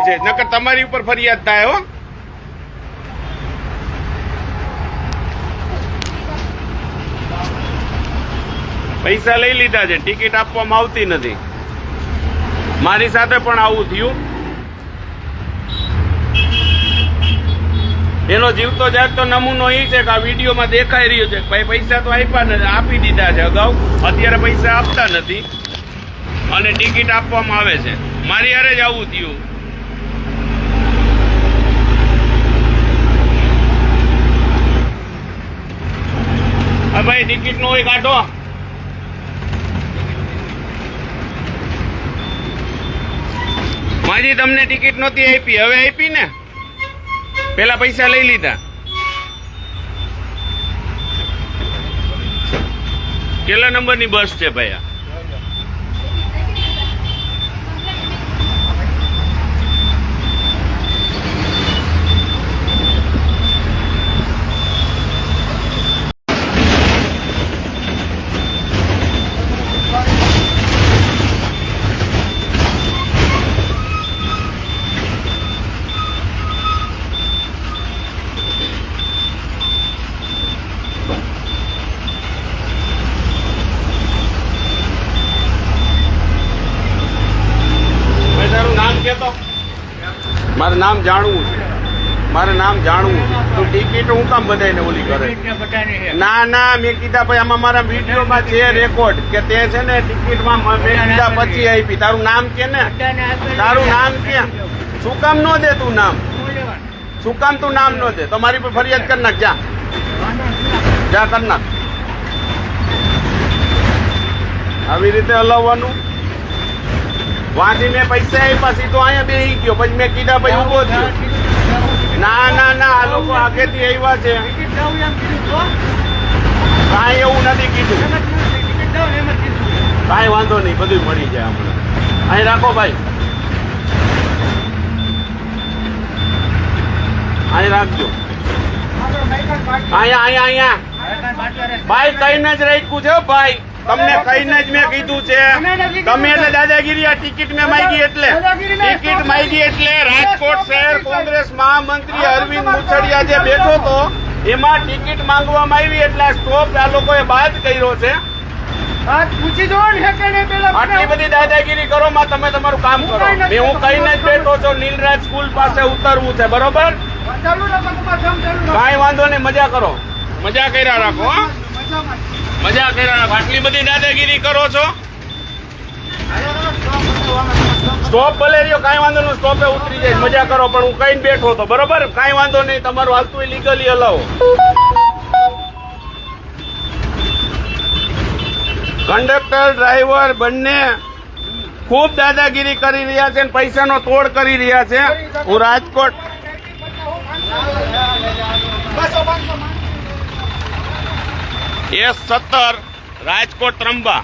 છે. નકર તમારી ઉપર ફરિયાદ થાય, હો. પૈસા લઈ લીધા છે. ટિકિટ આપવામાં આવતી નથી. મારી સાથે પણ આવું થયું. એનો જીવતો જાગતો નમૂનો એ છે કે આ વિડીયોમાં દેખાઈ રહ્યો છે ભાઈ પૈસા તો આપ્યા નથી આપી દીધા છે અગાઉ. અત્યારે પૈસા આપતા નથી. અને ટિકિટ આપવામાં આવે છે. મારી હારે જ આવું થયું. હા ટિકિટ નો કાઢો. માજી તમને ટિકિટ નહોતી આપી, હવે આપી ને? પેલા પૈસા લઈ લીધા. કેટલા નંબરની બસ છે? ભાઈ તારું નામ કેતો મારે નામ જાણવું છે. મારે નામ જાણવું છે. તું ટિકિટ હું કામ બધાને ઓલી કરે ના ના મેં કીધા ભાઈ આમાં મારા વિડીયોમાં છે રેકોર્ડ કે તે છે ને ટિકિટમાં મેં કીધા પછી આપી. તારું નામ કે ને? તારું નામ ક્યાં? શું કામ નો દે તું નામ? શું કામ તું નામ નો દે? તો મારી પર ફરિયાદ કર નાખ જા. જા કર નાખ. આવી રીતે હલાવવાનું. વાંચી મેં પૈસા આપ્યા સીધો અહીંયા બેસી ગયો. પછી મેં કીધા ભાઈ ઊભો થયો. ના ના ના આ લોકો આગેથી આવ્યા છે. કાંઈ એવું નથી કીધું. કાંઈ વાંધો નહીં બધું મળી જાય હમણાં. અહીં રાખો ભાઈ. અહીં રાખજો. અહીંયા અહીંયા અહીંયા. ભાઈ કઈને જ રાખ્યું છે ભાઈ. તમને કઈને જ મેં કીધું છે. તમે એટલે દાદાગીરી આ ટિકિટ મેં માંગી એટલે. ટિકિટ માંગી એટલે રાજકોટ શહેર કોંગ્રેસ મહામંત્રી અરવિંદ મુછડિયા જે બેઠો તો એમાં ટિકિટ માંગવામાં આવી એટલે આ સ્ટોપ આ લોકોએ બાદ કર્યો છે. આટલી બધી દાદાગીરી કરો માં તમે તમારું કામ કરો. મેં હું કઈને જ બેઠો છો નીલરાજ સ્કૂલ પાસે ઉતરવું છે બરોબર. કાંઈ વાંધો નહીં મજા કરો. મજા કર્યા રાખો મજા કર્યા રાખો. આટલી બધી દાદાગીરી કરો છો? સ્ટોપ ભલે રહ્યો, કાંઈ વાંધો નહીં, સ્ટોપે ઉતરી જાય, મજા કરો, પણ હું કઈ બેઠો તો, બરોબર? કાંઈ વાંધો નહીં, તમારું હાલતું લીગલી હલાવો કંડક્ટર ડ્રાઈવર બંને ખૂબ દાદાગીરી કરી રહ્યા છે અને પૈસાનો તોડ કરી રહ્યા છે. હું રાજકોટ એસ સત્તર રાજકોટ ત્રંબા